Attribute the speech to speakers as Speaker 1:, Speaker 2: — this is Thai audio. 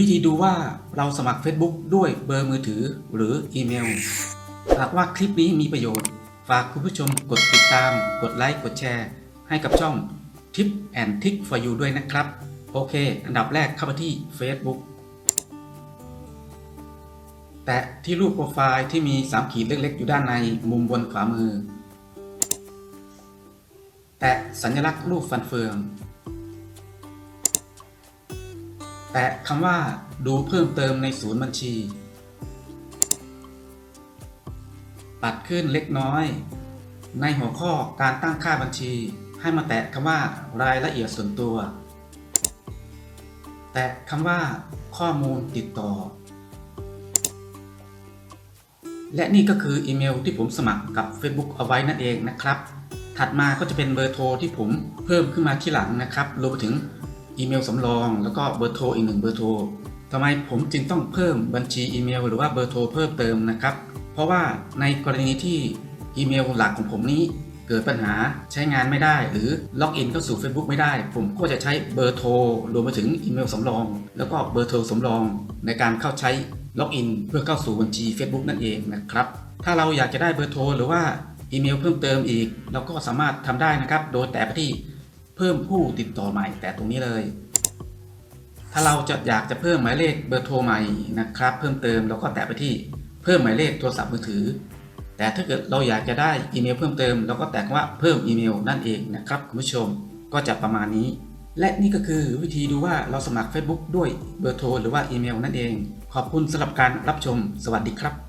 Speaker 1: วิธีดูว่าเราสมัคร Facebook ด้วยเบอร์มือถือหรืออีเมล หากว่าคลิปนี้มีประโยชน์ ฝากคุณผู้ชมกดติดตาม กดไลค์ กดแชร์ ให้กับช่อง Tip and Tick for You ด้วยนะครับ โอเค อันดับแรกเข้ามาที่ Facebook แตะที่รูปโปรไฟล์ที่มี 3 ขีดเล็กๆ อยู่ด้านในมุมบนขวามือ แตะสัญลักษณ์รูปฟันเฟือง แตะคำว่าดูเพิ่มเติมในศูนย์บัญชี ปัดขึ้นเล็กน้อย ในหัวข้อการตั้งค่าบัญชี ให้มาแตะคำว่ารายละเอียดส่วนตัว แตะคำว่า ข้อมูลติดต่อ และนี่ก็คืออีเมลที่ผมสมัครกับ Facebook เอาไว้นั่นเองนะครับ ถัดมาก็จะเป็นเบอร์โทรที่ผมเพิ่มขึ้นมาที่หลังนะครับรวมไปถึง อีเมลสำรอง แล้วก็เบอร์โทรอีกหนึ่งเบอร์โทรทำไมผมจึงต้องเพิ่มบัญชีอีเมล หรือว่าเบอร์โทรเพิ่มเติมนะครับ เพราะว่าในกรณีที่อีเมลหลักของผมนี้เกิดปัญหาใช้งานไม่ได้ หรือล็อกอินเข้าสู่ Facebook ไม่ได้ ผมก็จะใช้เบอร์โทรรวมไปถึงอีเมลสำรอง แล้วก็เบอร์โทรสำรอง ในการเข้าใช้ล็อกอินเพื่อเข้าสู่บัญชี Facebook นั่นเองนะครับ ถ้าเราอยากจะได้เบอร์โทรหรือว่าอีเมลเพิ่มเติมอีก เราก็สามารถทำได้นะครับ โดยแตะไปที่ เพิ่มผู้ติดต่อใหม่แต่ตรงนี้เลย ถ้าเราจะอยากจะเพิ่มหมายเลขเบอร์โทรใหม่นะครับ เพิ่มเติมเราก็แตะไปที่เพิ่มหมายเลขโทรศัพท์มือถือ แต่ถ้าเกิดเราอยากจะได้อีเมลเพิ่มเติมเราก็แตะว่าเพิ่มอีเมลนั่นเองนะครับคุณผู้ชมก็จะประมาณนี้ และนี่ก็คือวิธีดูว่าเราสมัคร Facebook ด้วยเบอร์โทรหรือว่าอีเมลนั่นเอง ขอบคุณสำหรับการรับชม สวัสดีครับ